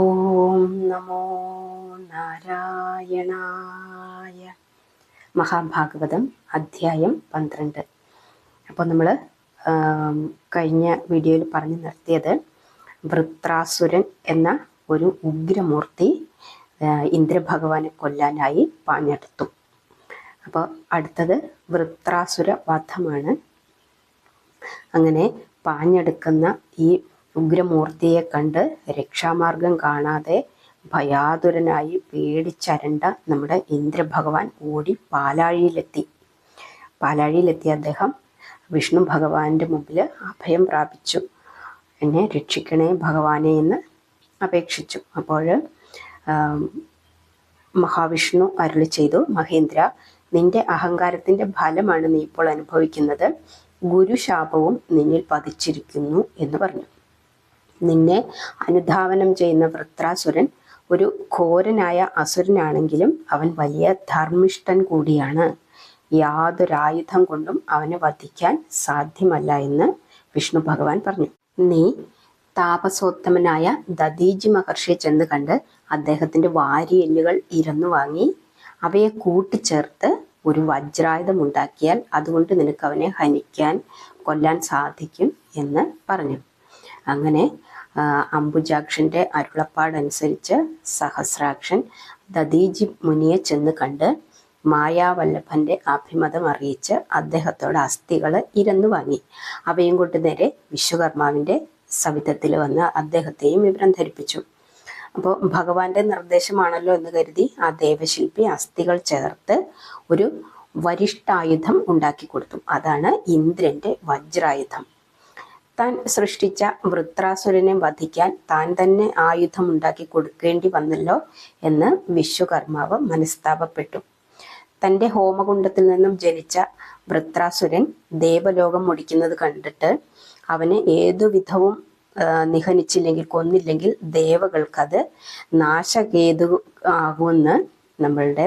ഓം നമോ നാരായണായ. മഹാഭാഗവതം അധ്യായം പന്ത്രണ്ട്. അപ്പോൾ നമ്മൾ കഴിഞ്ഞ വീഡിയോയിൽ പറഞ്ഞു നിർത്തിയത് വൃത്രാസുരൻ എന്ന ഒരു ഉഗ്രമൂർത്തി ഇന്ദ്രഭഗവാനെ കൊല്ലാനായി പാഞ്ഞെടുത്തു അപ്പോൾ അടുത്തത് വൃത്രാസുര വധമാണ്. അങ്ങനെ പാഞ്ഞെടുക്കുന്ന ഈ ഉഗ്രമൂർത്തിയെ കണ്ട് രക്ഷാമാർഗം കാണാതെ ഭയാതുരനായി പേടിച്ചരണ്ട നമ്മുടെ ഇന്ദ്രഭഗവാൻ ഓടി പാലാഴിയിലെത്തി. പാലാഴിയിലെത്തിയ അദ്ദേഹം വിഷ്ണു ഭഗവാന്റെ മുമ്പിൽ അഭയം പ്രാപിച്ചു. എന്നെ രക്ഷിക്കണേ ഭഗവാനെ എന്ന് അപേക്ഷിച്ചു. അപ്പോൾ മഹാവിഷ്ണു അരുളി ചെയ്തു മഹേന്ദ്ര നിന്റെ അഹങ്കാരത്തിന്റെ ഫലമാണ് നീ ഇപ്പോൾ അനുഭവിക്കുന്നത്. ഗുരുശാപവും നിന്നിൽ പതിച്ചിരിക്കുന്നു എന്ന് പറഞ്ഞു. നിന്നെ അനുധാവനം ചെയ്യുന്ന വൃത്രാസുരൻ ഒരു ഘോരനായ അസുരനാണെങ്കിലും അവൻ വലിയ ധർമ്മിഷ്ഠൻ കൂടിയാണ്. യാതൊരായുധം കൊണ്ടും അവനെ വധിക്കാൻ സാധ്യമല്ല എന്ന് വിഷ്ണു ഭഗവാൻ പറഞ്ഞു. നീ താപസോത്തമനായ ദദീജി മഹർഷിയെ ചെന്ന് കണ്ട് അദ്ദേഹത്തിന്റെ വാരിയെല്ലുകൾ ഇരന്നു വാങ്ങി അവയെ കൂട്ടിച്ചേർത്ത് ഒരു വജ്രായുധം ഉണ്ടാക്കിയാൽ അതുകൊണ്ട് നിനക്ക് അവനെ ഹനിക്കാൻ കൊല്ലാൻ സാധിക്കും എന്ന് പറഞ്ഞു. അങ്ങനെ അംബുജാക്ഷന്റെ അരുളപ്പാടനുസരിച്ച് സഹസ്രാക്ഷൻ ദദീജി മുനിയെ ചെന്ന് കണ്ട് മായാവല്ലഭന്റെ അഭിമതം അറിയിച്ച് അദ്ദേഹത്തോട് അസ്ഥികൾ ഇരന്നു വാങ്ങി. അവയും കൊണ്ട് നേരെ വിശ്വകർമാവിന്റെ സവിധത്തിൽ വന്ന് അദ്ദേഹത്തെയും വിവരം ധരിപ്പിച്ചു. അപ്പോൾ ഭഗവാന്റെ നിർദ്ദേശമാണല്ലോ എന്ന് കരുതി ആ ദേവശില്പി അസ്ഥികൾ ചേർത്ത് ഒരു വരിഷ്ഠായുധം ഉണ്ടാക്കി കൊടുത്തു. അതാണ് ഇന്ദ്രന്റെ വജ്രായുധം. താൻ സൃഷ്ടിച്ച വൃത്രാസുരനെ വധിക്കാൻ താൻ തന്നെ ആയുധം ഉണ്ടാക്കി കൊടുക്കേണ്ടി വന്നല്ലോ എന്ന് വിശ്വകർമാവ് മനസ്താപപ്പെട്ടു. തന്റെ ഹോമകുണ്ടത്തിൽ നിന്നും ജനിച്ച വൃത്രാസുരൻ ദേവലോകം മുടിക്കുന്നത് കണ്ടിട്ട് അവന് ഏതുവിധവും നിഹനിച്ചില്ലെങ്കിൽ കൊന്നില്ലെങ്കിൽ ദേവകൾക്കത് നാശകേതു ആകുമെന്ന് നമ്മളുടെ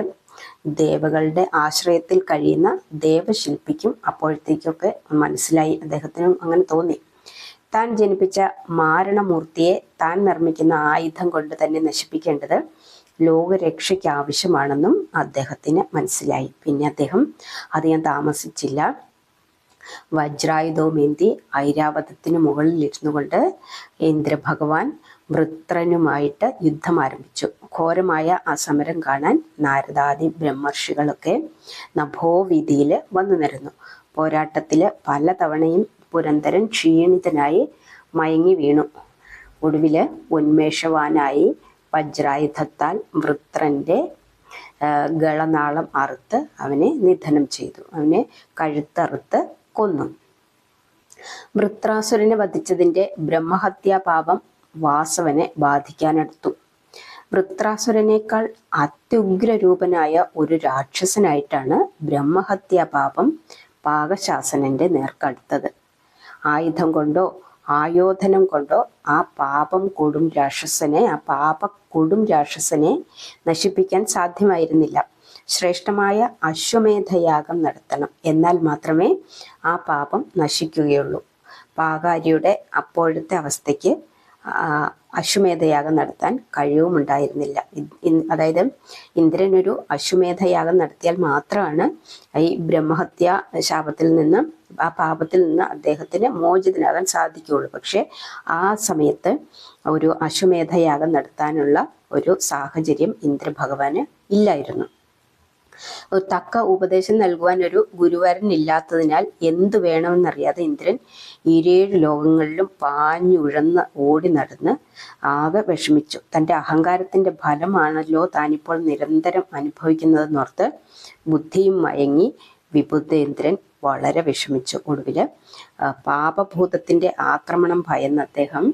ദേവകളുടെ ആശ്രയത്തിൽ കഴിയുന്ന ദേവശില്പിക്കും അപ്പോഴത്തേക്കൊക്കെ മനസ്സിലായി. അദ്ദേഹത്തിനും അങ്ങനെ തോന്നി. താൻ ജനിപ്പിച്ച മാരണമൂർത്തിയെ താൻ നിർമ്മിക്കുന്ന ആയുധം കൊണ്ട് തന്നെ നശിപ്പിക്കേണ്ടത് ലോകരക്ഷയ്ക്ക് ആവശ്യമാണെന്നും അദ്ദേഹത്തിന് മനസ്സിലായി. പിന്നെ അദ്ദേഹം അധികം താമസിച്ചില്ല. വജ്രായുധവുമേന്തി ഐരാവതത്തിന് മുകളിൽ ഇരുന്നു കൊണ്ട് ഇന്ദ്രഭഗവാൻ വൃത്രനുമായിട്ട് യുദ്ധം ആരംഭിച്ചു. ഘോരമായ ആ സമരം കാണാൻ നാരദാദി ബ്രഹ്മർഷികളൊക്കെ നഭോവിധിയിൽ വന്നു നിരന്നു. പോരാട്ടത്തിൽ പല തവണയും പുരന്തരൻ ക്ഷീണിതനായി മയങ്ങി വീണു. ഒടുവിൽ ഉന്മേഷവാനായി വജ്രായുധത്താൽ വൃത്രന്റെ ഗളനാളം അറുത്ത് അവനെ നിധനം ചെയ്തു. അവനെ കഴുത്തറുത്ത് കൊന്നു. വൃത്രാസുരനെ വധിച്ചതിന്റെ ബ്രഹ്മഹത്യാപാപം വാസവനെ ബാധിക്കാനെടുത്തു. വൃത്രാസുരനേക്കാൾ അത്യുഗ്രരൂപനായ ഒരു രാക്ഷസനായിട്ടാണ് ബ്രഹ്മഹത്യാപാപം പാകശാസനന്റെ നേർക്കടുത്തത്. ആയുധം കൊണ്ടോ ആയോധനം കൊണ്ടോ ആ പാപം കൊടും രാക്ഷസനെ ആ പാപ കൊടും രാക്ഷസനെ നശിപ്പിക്കാൻ സാധ്യമായിരുന്നില്ല. ശ്രേഷ്ഠമായ അശ്വമേധയാഗം നടത്തണം. എന്നാൽ മാത്രമേ ആ പാപം നശിക്കുകയുള്ളൂ. പാകാരിയുടെ അപ്പോഴത്തെ അവസ്ഥയ്ക്ക് അശ്വമേധയാഗം നടത്താൻ കഴിവുമുണ്ടായിരുന്നില്ല. അതായത് ഇന്ദ്രനൊരു അശ്വമേധയാഗം നടത്തിയാൽ മാത്രമാണ് ഈ ബ്രഹ്മഹത്യ ശാപത്തിൽ നിന്ന് ആ പാപത്തിൽ നിന്ന് അദ്ദേഹത്തിന് മോചിതനാകാൻ സാധിക്കുകയുള്ളൂ. പക്ഷേ ആ സമയത്ത് ഒരു അശ്വമേധയാഗം നടത്താനുള്ള ഒരു സാഹചര്യം ഇന്ദ്രഭഗവാന് ഇല്ലായിരുന്നു. തക്ക ഉപദേശം നൽകുവാൻ ഒരു ഗുരുവരൻ ഇല്ലാത്തതിനാൽ എന്തു വേണമെന്നറിയാതെ ഇന്ദ്രൻ ഇരേഴ് ലോകങ്ങളിലും പാഞ്ഞുഴന്ന് ഓടി നടന്ന് ആകെ വിഷമിച്ചു. തന്റെ അഹങ്കാരത്തിന്റെ ഫലമാണല്ലോ താനിപ്പോൾ നിരന്തരം അനുഭവിക്കുന്നതെന്നോർത്ത് ബുദ്ധിയും മയങ്ങി വിബുദ്ധേന്ദ്രൻ വളരെ വിഷമിച്ചു. ഒടുവിൽ പാപഭൂതത്തിന്റെ ആക്രമണം ഭയന്ന് അദ്ദേഹം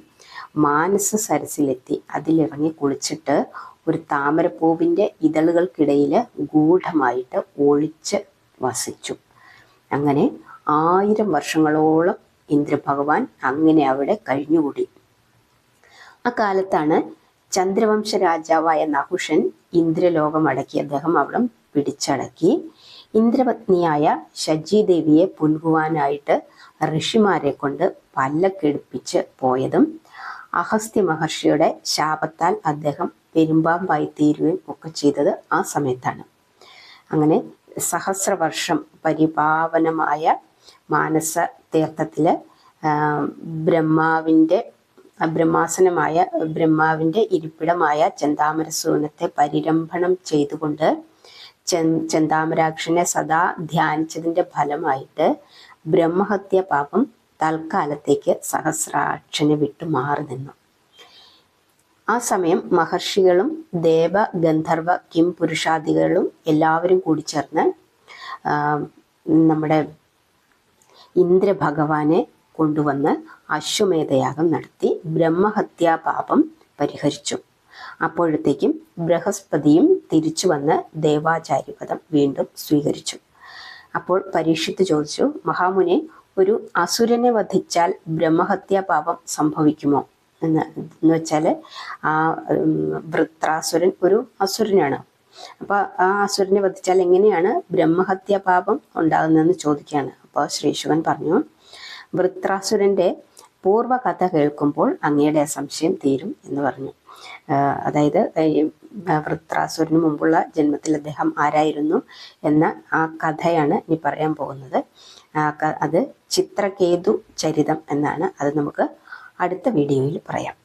മാനസ സരസിലെത്തി അതിലിറങ്ങി കുളിച്ചിട്ട് ഒരു താമരപ്പൂവിന്റെ ഇതളുകൾക്കിടയിൽ ഗൂഢമായിട്ട് ഒളിച്ച് വസിച്ചു. അങ്ങനെ ആയിരം വർഷങ്ങളോളം ഇന്ദ്രഭഗവാൻ അങ്ങനെ അവിടെ കഴിഞ്ഞുകൂടി. അക്കാലത്താണ് ചന്ദ്രവംശ രാജാവായ നഹുഷൻ ഇന്ദ്രലോകം അടക്കി അദ്ദേഹം അവിടെ പിടിച്ചടക്കി. ഇന്ദ്രപത്നിയായ ശജീദേവിയെ പുൽകുവാനായിട്ട് ഋഷിമാരെ കൊണ്ട് പല്ലക്കെടുപ്പിച്ച് പോയതും അഹസ്ത്യ മഹർഷിയുടെ ശാപത്താൽ അദ്ദേഹം പെരുമ്പാമ്പായി തീരുകയും ഒക്കെ ചെയ്തത് ആ സമയത്താണ്. അങ്ങനെ സഹസ്രവർഷം പരിപാവനമായ മാനസ തീർത്ഥത്തിൽ ബ്രഹ്മാവിന്റെ ബ്രഹ്മാസനമായ ബ്രഹ്മാവിന്റെ ഇരിപ്പിടമായ ചന്താമരസൂനത്തെ പരിരംഭണം ചെയ്തുകൊണ്ട് ചന്താമരാക്ഷനെ സദാ ധ്യാനിച്ചതിന്റെ ഫലമായിട്ട് ബ്രഹ്മഹത്യ പാപം തൽക്കാലത്തേക്ക് സഹസ്രാക്ഷനെ വിട്ടു മാറി നിന്നു. ആ സമയം മഹർഷികളും ദേവ ഗന്ധർവ കിം പുരുഷാദികളും എല്ലാവരും കൂടി ചേർന്ന് നമ്മുടെ ഇന്ദ്രഭഗവാനെ കൊണ്ടുവന്ന് അശ്വമേധയാഗം നടത്തി ബ്രഹ്മഹത്യാ പാപം പരിഹരിച്ചു. അപ്പോഴത്തേക്കും ബൃഹസ്പതിയും തിരിച്ചു വന്ന് ദേവാചാര്യപദം വീണ്ടും സ്വീകരിച്ചു. അപ്പോൾ പരീക്ഷിത്ത് ചോദിച്ചു മഹാമുനെ ഒരു അസുരനെ വധിച്ചാൽ ബ്രഹ്മഹത്യാ പാപം സംഭവിക്കുമോ? എന്ന് വെച്ചാൽ ആ വൃത്രാസുരൻ ഒരു അസുരനാണ്. അപ്പോൾ ആ അസുരനെ വധിച്ചാൽ എങ്ങനെയാണ് ബ്രഹ്മഹത്യ പാപം ഉണ്ടാകുന്നതെന്ന് ചോദിക്കുകയാണ്. അപ്പോൾ ശ്രീശുവൻ പറഞ്ഞു വൃത്രാസുരന്റെ പൂർവകഥ കേൾക്കുമ്പോൾ അങ്ങയുടെ സംശയം തീരും എന്ന് പറഞ്ഞു. അതായത് വൃത്രാസുരന് മുമ്പുള്ള ജന്മത്തിൽ അദ്ദേഹം ആരായിരുന്നു എന്ന ആ കഥയാണ് ഇനി പറയാൻ പോകുന്നത്. അത് ചിത്രകേതു ചരിതം എന്നാണ്. അത് നമുക്ക് അടുത്ത വീഡിയോയിൽ പറയാം.